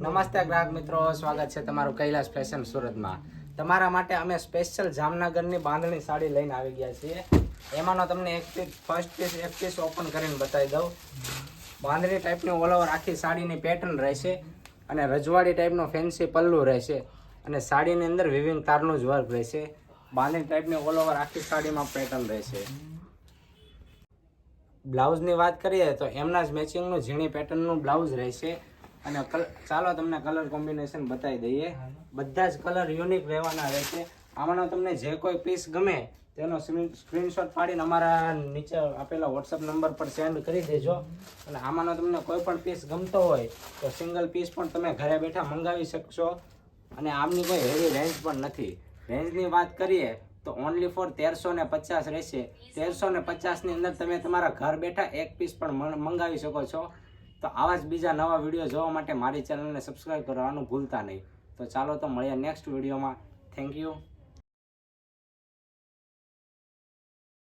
નમસ્તે ગ્રાહક મિત્રો, સ્વાગત છે તમારું કૈલાસ ફેશન સુરતમાં. તમારા માટે અમે સ્પેશિયલ જામનગરની બાંધણી સાડી લઈને આવી ગયા છીએ. એમાંનો તમને એક પીસ ફર્સ્ટ પીસ એક પીસ ઓપન કરીને બતાવી દઉં. બાંધણી ટાઈપની ઓલ ઓવર આખી સાડીની પેટર્ન રહેશે અને રજવાડી ટાઈપનો ફેન્સી પલ્લુ રહેશે અને સાડીની અંદર વિવિંગ તારનું જ વર્ક રહેશે. બાંધણી ટાઈપની ઓલ ઓવર આખી સાડીમાં પેટર્ન રહેશે. બ્લાઉઝની વાત કરીએ તો એમના જ મેચિંગનું ઝીણી પેટર્નનું બ્લાઉઝ રહેશે. અને ચાલો તમને કલર કોમ્બિનેશન બતાવી દઈએ. બધા જ કલર યુનિક રહેવાના રહેશે આમાંનો તમને જે કોઈ પીસ ગમે, તેનો સ્ક્રીનશોટ પાડીને અમારા નીચે આપેલા વોટ્સઅપ નંબર પર સેન્ડ કરી દેજો. અને આમાંનો તમને કોઈ પણ પીસ ગમતો હોય, તો સિંગલ પીસ પણ તમે ઘરે બેઠા મંગાવી શકશો. અને આમની કોઈ હેવી રેન્જ પણ નથી. રેન્જની વાત કરીએ, તો ઓનલી ફોર તેરસો ને પચાસ રહેશે. તેરસો ને પચાસની અંદર તમે તમારા ઘર બેઠા એક પીસ પણ મંગાવી શકો છો. તો આવા જ બીજા નવા વીડિયો જોવા માટે મારી ચેનલને સબસ્ક્રાઈબ કરવાનું ભૂલતા નહીં. તો ચાલો તો મળીએ નેક્સ્ટ વિડીયોમાં. Thank you